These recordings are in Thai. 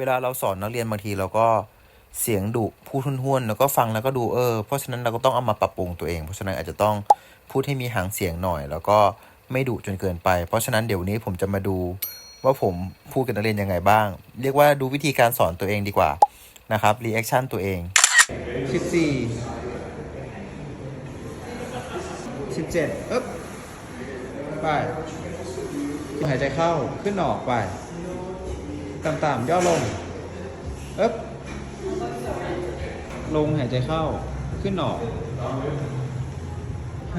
เวลาเราสอนนักเรียนบางทีเราก็เสียงดุพูดห้วนๆแล้วก็ฟังแล้วก็ดูเออ เพราะฉะนั้นเราก็ต้องเอามาปรับปรุงตัวเอง เพราะฉะนั้นอาจจะต้องพูดให้มีหางเสียงหน่อย แล้วก็ไม่ดุจนเกินไป เพราะฉะนั้นเดี๋ยวนี้ผมจะมาดูว่าผมพูดกับนักเรียนยังไงบ้าง เรียกว่าดูวิธีการสอนตัวเองดีกว่านะครับรีแอคชั่นตัวเองสิบสี่สิบเจ็ดอึ๊บไปหายใจเข้าขึ้นออกไป ต่ำๆย่อลงเอ๊บลงหายใจเข้าขึ้นออก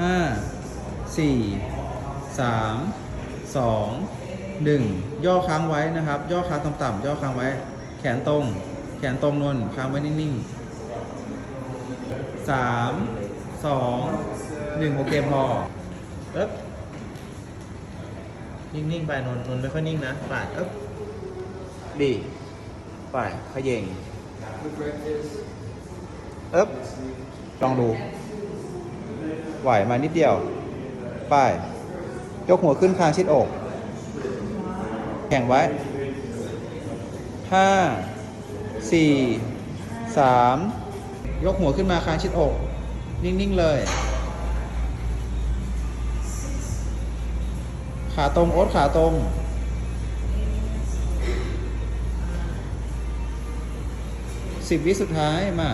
ห้าสี่สามสองหนึ่งย่อค้างไว้นะครับ ย่อค้างต่ำๆย่อค้างไว้ แขนตรง แขนตรงนนค้างไว้นิ่งๆสามสองหนึ่งโอเคพอเอ๊บนิ่งๆไปนนท์นนท์ไม่ค่อยนิ่งนะปาดเอ๊บ ดีไปขย่งเอ๊บลองดู ไหวมานิดเดียว ไป ยกหัวขึ้นคางชิดอก แข่งไว้ห้าสี่สามยกหัวขึ้นมาคางชิดอก นิ่ง ๆ เลย ขาตรง โอ๊ตขาตรง สิบวิสุดท้ายมา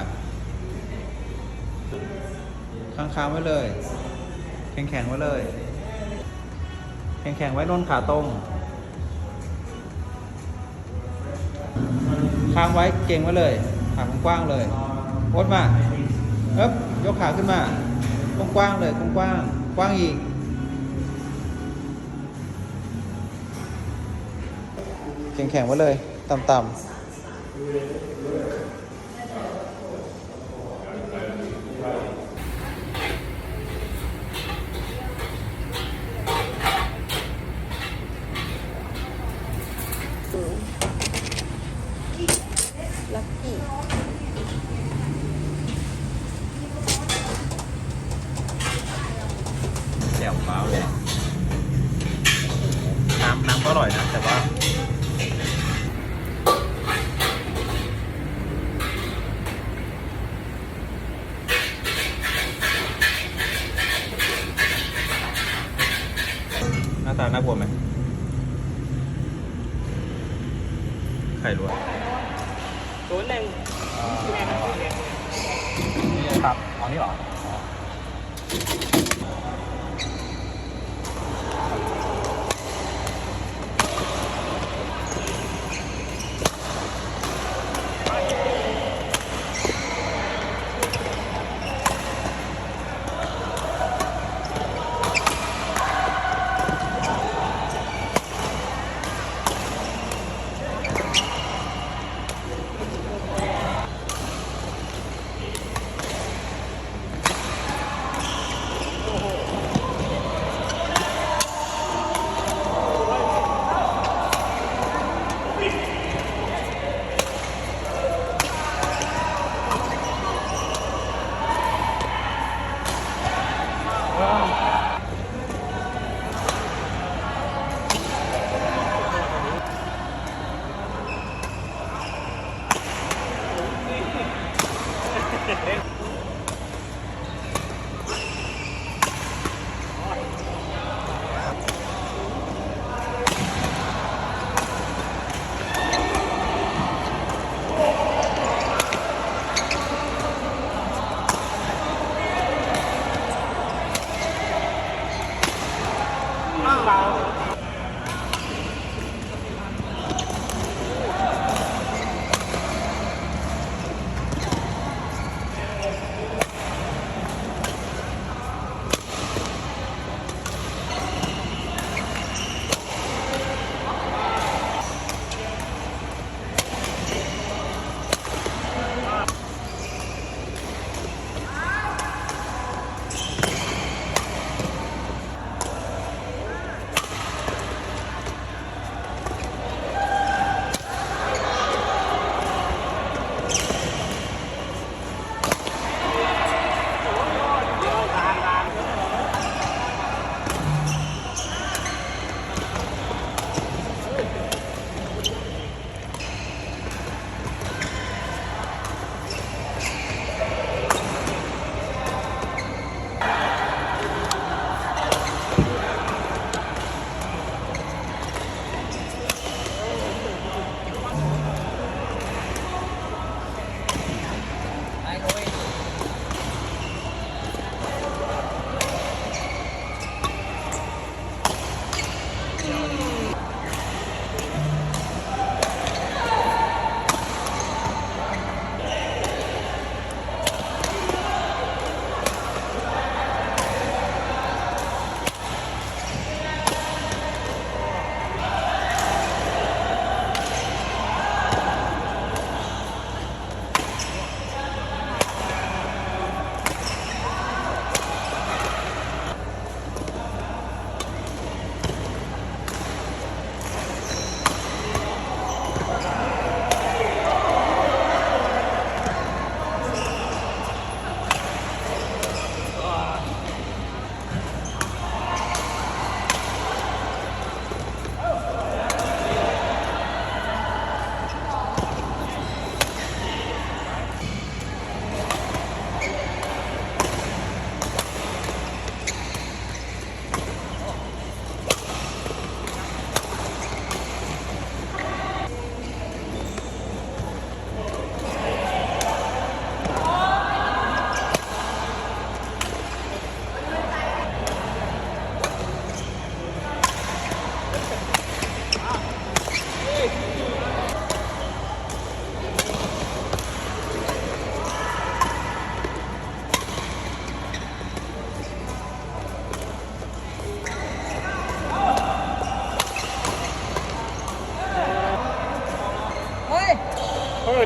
ค้างๆไว้เลย แข็งๆไว้เลย แข็งๆไว้นนขาตรง ค้างไว้เก่งไว้เลย ขากว้างเลยโอ๊ตมาเอ๊บยกขาขึ้นมากว้างๆเลยกว้างๆกว้างอีกแข็งๆไว้เลย ต่ำๆ ลักกี้แจ่วฟ้าวเลยน้ำน้ำก็อร่อยนะ แต่ว่าหน้าตาน่ากลัวไหมไข่ลวก ศูนย์หนึ่งครับเอานี่หรอ about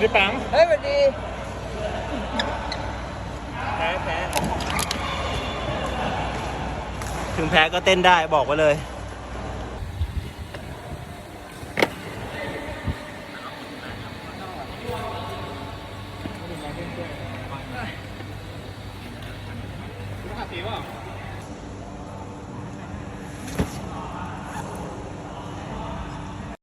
ดีปังเฮ้ยสวัสดีแพ้แพ้ถึงแพ้ก็เต้นได้บอกไว้เลย